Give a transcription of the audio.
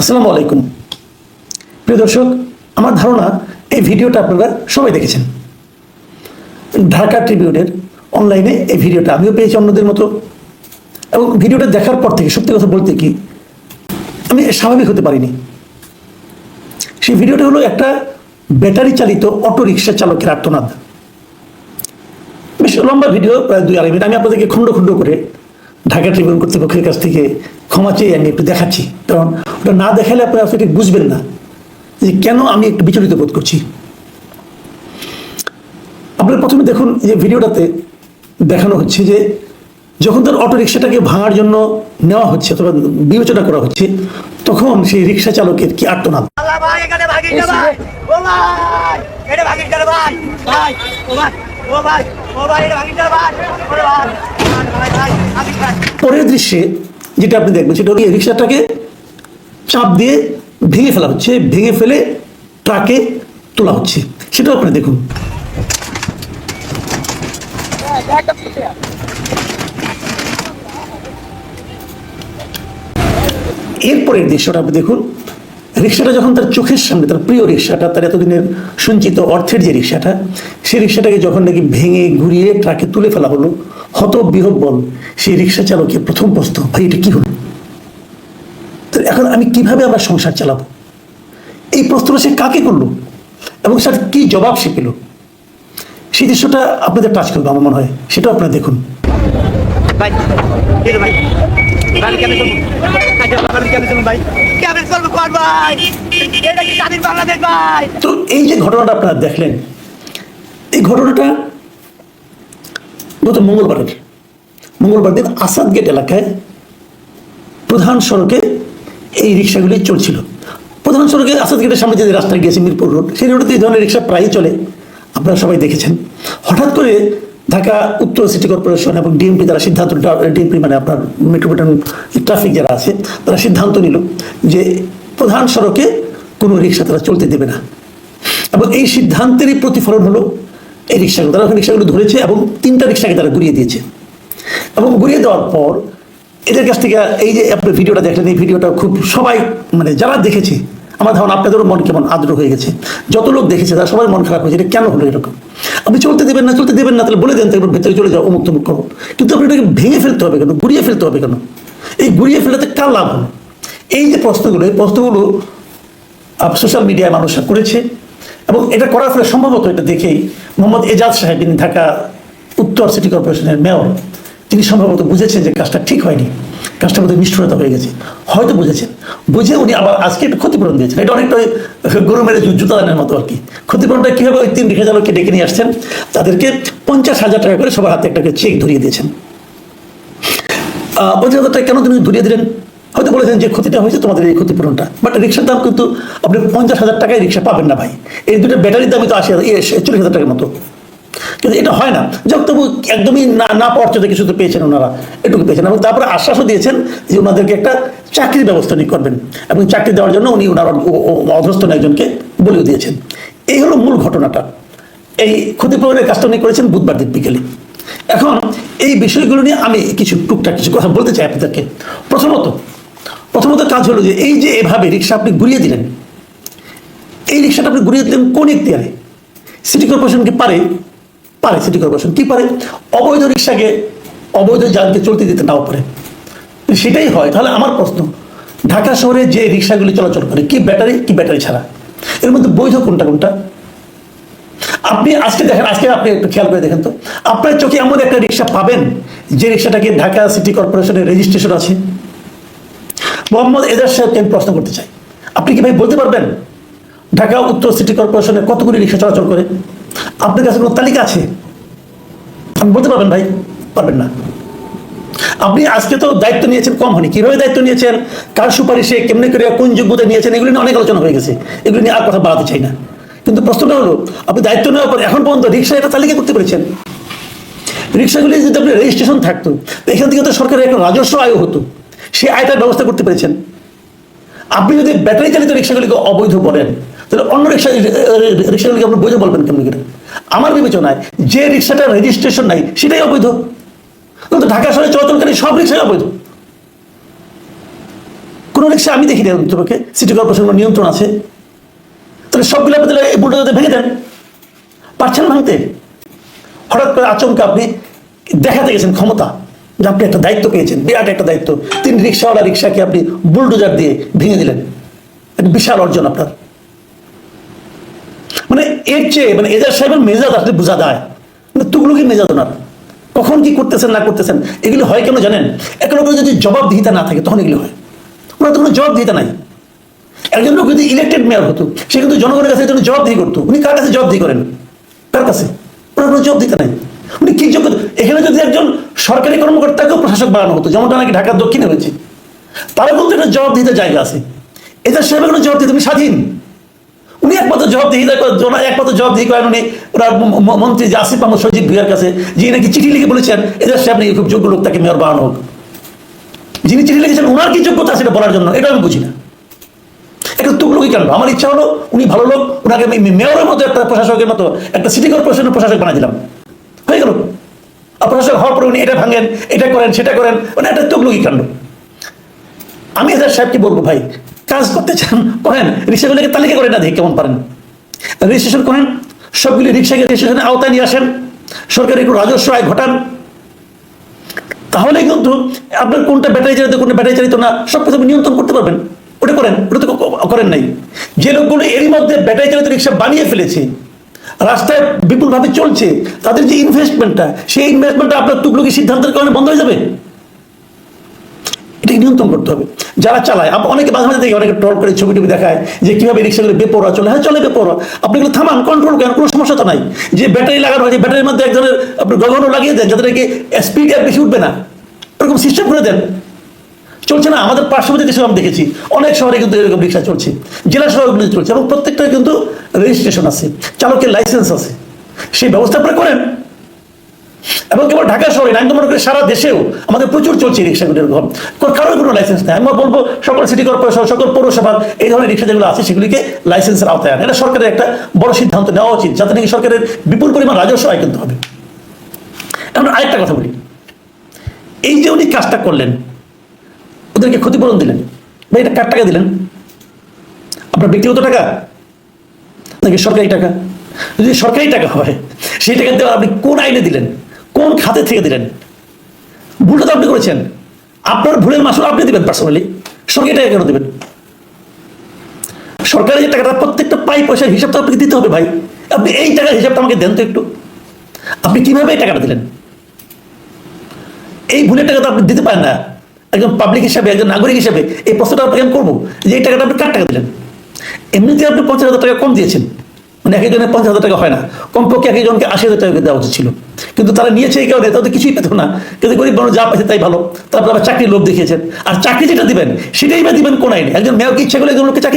আসসালামু আলাইকুম। প্রিয় দর্শক, আমার ধারণা এই ভিডিওটা আপনারা সবাই দেখেছেন। ঢাকা ট্রিবিউনের অনলাইনে এই ভিডিওটা আমিও পেয়েছি অন্যদের মতো। এবং ভিডিওটা দেখার পর থেকে সত্যি কথা বলতে কি, আমি স্বাভাবিক হতে পারিনি। সেই ভিডিওটা হলো একটা ব্যাটারি চালিত অটো রিক্সা চালকের আর্তনাদ। বেশ লম্বা ভিডিও, প্রায় দুই আড়াই মিনিট। আমি আপনাদেরকে খণ্ড খণ্ড করে ঢাকা ট্রিবিউন কর্তৃপক্ষের কাছ থেকে ক্ষমা চেয়ে আমি একটু দেখাচ্ছি। কারণ ওটা না দেখালে আপনারা সেটা বুঝবেন না যে কেন আমি একটু বিচলিত বোধ করছি। আপনারা প্রথমে দেখুন যে ভিডিওটাতে দেখানো হচ্ছে যে যখন তার অটো রিক্সাটাকে ভাঙার জন্য নেওয়া হচ্ছে অথবা বিবেচনা করা হচ্ছে তখন সেই রিক্সা চালকের কি আর্তনাদ? না। পরের দৃশ্যে যেটা আপনি দেখবেন, সেটা হলো রিক্সাটাকে চাপ দিয়ে ভেঙে ফেলা হচ্ছে, ভেঙে ফেলে ট্রাকে তোলা হচ্ছে। সেটাও আপনি দেখুন। এরপরের দৃশ্যটা আপনি দেখুন। রিক্সাটা যখন তার চোখের সামনে, তার প্রিয় রিক্সাটা, তার এতদিনের সঞ্চিত অর্থের যে রিক্সাটা, সেই রিক্সাটাকে যখন নাকি ভেঙে, ঘুরিয়ে ট্রাকে তুলে ফেলা হলো হত বিহব্বল সেই রিক্সা চালকের প্রথম প্রশ্ন ভাই এটা কি হলো? তো এখন আমি কীভাবে আমার সংসার চালাবো? এই প্রশ্নটা সে কাকে করল? এবং স্যার কি জবাব সে পেল? সেই দৃশ্যটা আপনাদের টাচ করবে আমার মনে হয়। সেটাও আপনারা দেখুন। ভাই ভাই? তো এই যে ঘটনাটা আপনারা দেখলেন এই ঘটনাটা গত মঙ্গলবারের মঙ্গলবার দিন আসাদ গেট এলাকায় প্রধান সড়কে এই রিক্সাগুলি চলছিল। প্রধান সড়কে আসাদ গেটের সামনে যে রাস্তায় গিয়েছে মিরপুর রোড সেই রোডে এই ধরনের রিক্সা প্রায়ই চলে। আপনারা সবাই দেখেছেন। হঠাৎ করে ঢাকা উত্তর সিটি কর্পোরেশন এবং ডিএমপি তারা সিদ্ধান্ত ডিএমপি মানে আপনার মেট্রোপলিটন ট্রাফিক যারা আছে, তারা সিদ্ধান্ত নিল যে প্রধান সড়কে কোনো রিক্সা তারা চলতে দেবে না। এবং এই সিদ্ধান্তেরই প্রতিফলন হলো এই রিক্সাগুলো তারা রিক্সাগুলো ধরেছে এবং তিনটা রিক্সাকে তারা ঘুরিয়ে দিয়েছে। এবং ঘুরিয়ে দেওয়ার পর এদের কাছ থেকে এই যে আপনি ভিডিওটা দেখলেন, এই ভিডিওটা খুব সবাই মানে যারা দেখেছে, আমার ধারণা আপনাদেরও মন কেমন আদ্র হয়ে গেছে। যত লোক দেখেছে, তারা সবাই মন খারাপ হয়েছে, এটা কেন হলো এরকম? আপনি চলতে দেবেন না, চলতে দেবেন না, তাহলে বলে দেন তো একবার ভেতরে চলে যাও, অমুক তমুক করো। কিন্তু আপনি এটাকে ভেঙে ফেলতে হবে কেন? ঘুরিয়ে ফেলতে হবে কেন? এই ঘুরিয়ে ফেলাতে কার লাভ হলো এই যে প্রশ্নগুলো, এই প্রশ্নগুলো সোশ্যাল মিডিয়ায় মানুষরা করেছে। এবং এটা করার ফলে সম্ভবত এটা দেখেই মোহাম্মদ এজাজ সাহেব, যিনি ঢাকা উত্তর সিটি কর্পোরেশনের মেয়র, তিনি সম্ভবত বুঝেছেন যে কাজটা ঠিক হয়নি। কাজটার মধ্যে নিষ্ঠুরতা হয়ে গেছে। হয়তো বুঝেছেন। বুঝে উনি আবার আজকে একটু ক্ষতিপূরণ দিয়েছেন। এটা অনেকটা গরু মেরে জু- জুতা দানের মতো আর কি। ক্ষতিপূরণটা কীভাবে ওই তিন রিক্সা চালককে ডেকে নিয়ে আসছেন? তাদেরকে পঞ্চাশ হাজার টাকা করে সবার হাতে একটা চেক ধরিয়ে দিয়েছেন। পঞ্চাশ হাজার টাকা কেন তুমি ধরিয়ে দিলেন? হয়তো বলেছেন যে ক্ষতিটা হয়েছে তোমাদের এই ক্ষতিপূরণটা। বাট রিক্সার দাম কিন্তু আপনি পঞ্চাশ হাজার টাকায় রিক্সা পাবেন না ভাই। এই দুটো ব্যাটারির দামই তো আশি হাজার চল্লিশ হাজার টাকার মতো। কিন্তু এটা হয় না। যাক, তবু একদমই না না পাওয়ার কিছু তো পেয়েছেন ওনারা, এটুকু পেয়েছেন। এবং তারপরে আশ্বাসও দিয়েছেন যে ওনাদেরকে একটা চাকরির ব্যবস্থা নিয়ে করবেন। এবং চাকরি দেওয়ার জন্য উনি ওনার অ- অ- অধস্তন একজনকে বলেও দিয়েছেন। এই হলো মূল ঘটনাটা। এই ক্ষতিপূরণের কাজটা উনি করেছেন বুধবার দিন বিকেলে। এখন এই বিষয়গুলো নিয়ে আমি কিছু টুকটাক কিছু কথা বলতে চাই আপনাদেরকে। প্রথমত প্রথমত কাজ হলো যে এই যে এভাবে রিক্সা আপনি ঘুরিয়ে দিলেন, এই রিক্সাটা আপনি ঘুরিয়ে দিলেন কোন এখতিয়ারে সিটি কর্পোরেশন কি পারে? পারে সিটি কর্পোরেশন কি পারে? অবৈধ রিক্সাকে অবৈধ যানকে চলতে দিতে নাও পারে। সেটাই হয়, তাহলে আমার প্রশ্ন, ঢাকা শহরে যে রিক্সাগুলি চলাচল করে, কি ব্যাটারি কি ব্যাটারি ছাড়া? এর মধ্যে বৈধ কোনটা কোনটা? আপনি আজকে দেখেন, আজকে আপনি একটু খেয়াল করে দেখেন তো, আপনার চোখে এমন একটা রিক্সা পাবেন, যে রিক্সাটাকে ঢাকা সিটি কর্পোরেশনের রেজিস্ট্রেশন আছে। মোহাম্মদ এজাজ সাহেবকে আমি প্রশ্ন করতে চাই। আপনি কি ভাই বলতে পারবেন? ঢাকা উত্তর সিটি কর্পোরেশনে কতগুলি রিক্সা চলাচল করে? আপনার কাছে কোনো তালিকা আছে? আপনি বলতে পারবেন ভাই? পারবেন না। আপনি আজকে তো দায়িত্ব নিয়েছেন, কম হয়নি। কীভাবে দায়িত্ব নিয়েছেন? কার সুপারিশে? কেমনে করে কোন যোগ্যতা নিয়েছেন? এগুলো নিয়ে অনেক আলোচনা হয়ে গেছে। এগুলো নিয়ে আর কথা বাড়াতে চাই না। কিন্তু প্রশ্নটা হলো, আপনি দায়িত্ব নেওয়ার পর এখন পর্যন্ত রিক্সা এটা তালিকা করতে পেরেছেন। রিক্সাগুলি যদি আপনি রেজিস্ট্রেশন থাকতো এখান থেকে তো সরকারের একটা রাজস্ব আয় হতো। সেই আয়টার ব্যবস্থা করতে পেরেছেন। আপনি যদি ব্যাটারি চালিত রিক্সাগুলিকে অবৈধ বলেন, তাহলে অন্য রিক্সা, রিক্সাগুলিকে আপনি বৈধ বলবেন কেমন করে? আমার বিবেচনায় যে রিক্সাটা রেজিস্ট্রেশন নাই, সেটাই অবৈধ। কিন্তু ঢাকা শহরে চলাচলকারী সব রিক্সাই অবৈধ। কোনো রিক্সা আমি দেখি না তোমাকে সিটি কর্পোরেশনের নিয়ন্ত্রণ আছে? তাহলে সবগুলো আপনি তাহলে এই বুলডোজার ভেঙে দেন। পারছেন ভাঙতে? হঠাৎ করে আচমকা আপনি দেখাতে গেছেন ক্ষমতা। যে আপনি একটা দায়িত্ব পেয়েছেন, বিরাট একটা দায়িত্ব। তিন রিক্সাওয়ালা রিক্সাকে আপনি বুলডোজার দিয়ে ভেঙে দিলেন। একটা বিশাল অর্জন আপনার। মানে এর চেয়ে মানে এজাজ সাহেবের মেজাজ আসলে বোঝা যায়। মানে তুগলুকি মেজাজ ওনার। কখন কি করতেছেন, না করতেছেন, এগুলো হয় কেন জানেন? এখনও করে যদি জবাবদিহিতা না থাকে, তখন এগুলো হয়। ওনার তো কোনো জবাবদিহিতা নাই। একজন লোক যদি ইলেক্টেড মেয়র হতো, সে কিন্তু জনগণের কাছে জবাবদিহি করতো, উনি কার কাছে জবাবদিহি করেন? কার কাছে? ওনার কোনো জবাবদিহিতা নাই। উনি কি যোগ্য? এখানে যদি একজন সরকারি কর্মকর্তাকেও প্রশাসক বানানো হতো, যেমনটা নাকি ঢাকার দক্ষিণে হয়েছে তারা কিন্তু একটা জবাবদিহিতার জায়গা আছে। এদের সাহেবের কোনো জবাবদিহিতা, উনি স্বাধীন। উনি একমাত্র জবাবদিহিতা ওনার একমাত্র জবাবদিহি করেন উনি। ম- মন্ত্রী যে আসিফ আহমদ সজিব ভুইয়ার কাছে, যিনি নাকি চিঠি লিখে বলেছেন এদের নাকি খুব যোগ্য লোক, তাকে মেয়র বানানো হোক। যিনি চিঠি লিখেছেন, ওনার কি যোগ্যতা সেটা বলার জন্য? এটা আমি বুঝি না। একটা তুকলুকি কেন? আমার ইচ্ছা হলো উনি ভালো লোক ওনাকে মেয়রের মতো একটা প্রশাসকের মতো একটা সিটি কর্পোরেশনের প্রশাসক বানাই দিলাম। প্রশাসক হওয়ার পরে উনি এটা ভাঙেন, এটা করেন, সেটা করেন মানে একটা তুকলুকি কাণ্ড। আমি এদের সাহেবকে বলব ভাই, কাজ করতে চান, করেন, রিক্সাগুলোকে তালিকা করে না দেখি কেমন পারেন। রেজিস্ট্রেশন করেন, সবগুলি রিক্সাকে রেজিস্ট্রেশনের আওতায় নিয়ে আসেন, সরকারি একটু রাজস্ব আয় ঘটান। তাহলে কিন্তু আপনার কোনটা ব্যাটারি চালিত, কোনটা ব্যাটারি চালিত না সব কিছু নিয়ন্ত্রণ করতে পারবেন। ওটা করেন, ওটা তো করেন নাই। যে লোকগুলো এরই মধ্যে ব্যাটারি চালিত রিক্সা বানিয়ে ফেলেছে রাস্তায় বিপুলভাবে চলছে, তাদের যে ইনভেস্টমেন্টটা সেই ইনভেস্টমেন্টটা আপনার তুকলুকি সিদ্ধান্তের কারণে বন্ধ হয়ে যাবে। এটাকে নিয়ন্ত্রণ করতে হবে। যারা চালায় অনেকে মাঝে মাঝে দেখি, অনেকে ট্রল করে ছবি টবি দেখায় যে কীভাবে রিক্সাগুলো বেপরোয়া চলে। হ্যাঁ চলে বেপরোয়া। আপনি এগুলো থামান কন্ট্রোল করেন, কোনো সমস্যা তো নাই। যে ব্যাটারি লাগানো হয়, যে ব্যাটারির মধ্যে এক ধরনের আপনি গগনও লাগিয়ে দেন, যাতে নাকি স্পিড আর বেশি উঠবে না। এরকম সিস্টেম করে দেন। চলছে না, আমাদের পার্শ্ববর্তী দেশে আমি দেখেছি। অনেক শহরে কিন্তু এরকম রিক্সা চলছে, জেলা শহরগুলো চলছে এবং প্রত্যেকটা কিন্তু রেজিস্ট্রেশন আছে, চালকের লাইসেন্স আছে। সেই ব্যবস্থা আপনারা করেন। এবং কেবল ঢাকা শহরে আমি মনে করি সারা দেশেও আমাদের প্রচুর চলছে রিক্সাগুলোর এরকম কারোর কোনো লাইসেন্স নেই। আমি বলব, সকল সিটি কর্পোরেশন, সকল পৌরসভা এই ধরনের রিক্সা যেগুলো আছে, সেগুলিকে লাইসেন্সের আওতায় আনে। এটা সরকারের একটা বড় সিদ্ধান্ত নেওয়া উচিত, যাতে নাকি সরকারের বিপুল পরিমাণ রাজস্ব আয় কিন্তু হবে। এখন আরেকটা কথা বলি। এই যে উনি কাজটা করলেন ওদেরকে ক্ষতিপূরণ দিলেন। বা এটা কার টাকা দিলেন? আপনার ব্যক্তিগত টাকা? নাকি সরকারি টাকা? যদি সরকারি টাকা হয়, সেই টাকা দেওয়া আপনি কোন আইনে দিলেন? কোন খাতে থেকে দিলেন? ভুলটা তো আপনি করেছেন। আপনার ভুলের মাসুল আপনি দিবেন পার্সোনালি সরকারি টাকা কেন দেবেন? সরকারি যে টাকাটা প্রত্যেকটা পাই পয়সার হিসাব তো আপনাকে দিতে হবে ভাই। আপনি এই টাকার হিসাবটা আমাকে দেন তো একটু। আপনি কীভাবে এই টাকাটা দিলেন? এই ভুলের টাকা তো আপনি দিতে পারেন না। একজন পাবলিক হিসাবে, একজন নাগরিক হিসাবে এই প্রশ্নটা আপনাকে আমি করব যে এই টাকাটা আপনি কার টাকা দিলেন? এমনিতে আপনি পঞ্চাশ হাজার টাকা কম দিয়েছেন। মানে এক একজনের পঞ্চাশ হাজার টাকা হয় না। কমপক্ষে এক একজনকে আশি হাজার টাকা দেওয়া উচিত ছিল। কিন্তু তারা নিয়েছে এই কারণে তাদের কিছুই পেত না। কিন্তু গরিব মানুষ যা পেয়েছে তাই ভালো। তারপর আবার চাকরির লোভ দেখিয়েছেন। আর চাকরি যেটা দিবেন, সেটাই বা দিবেন কোন আইনে? একজন মেয়রকে ইচ্ছা করলে একজন লোককে চাকরি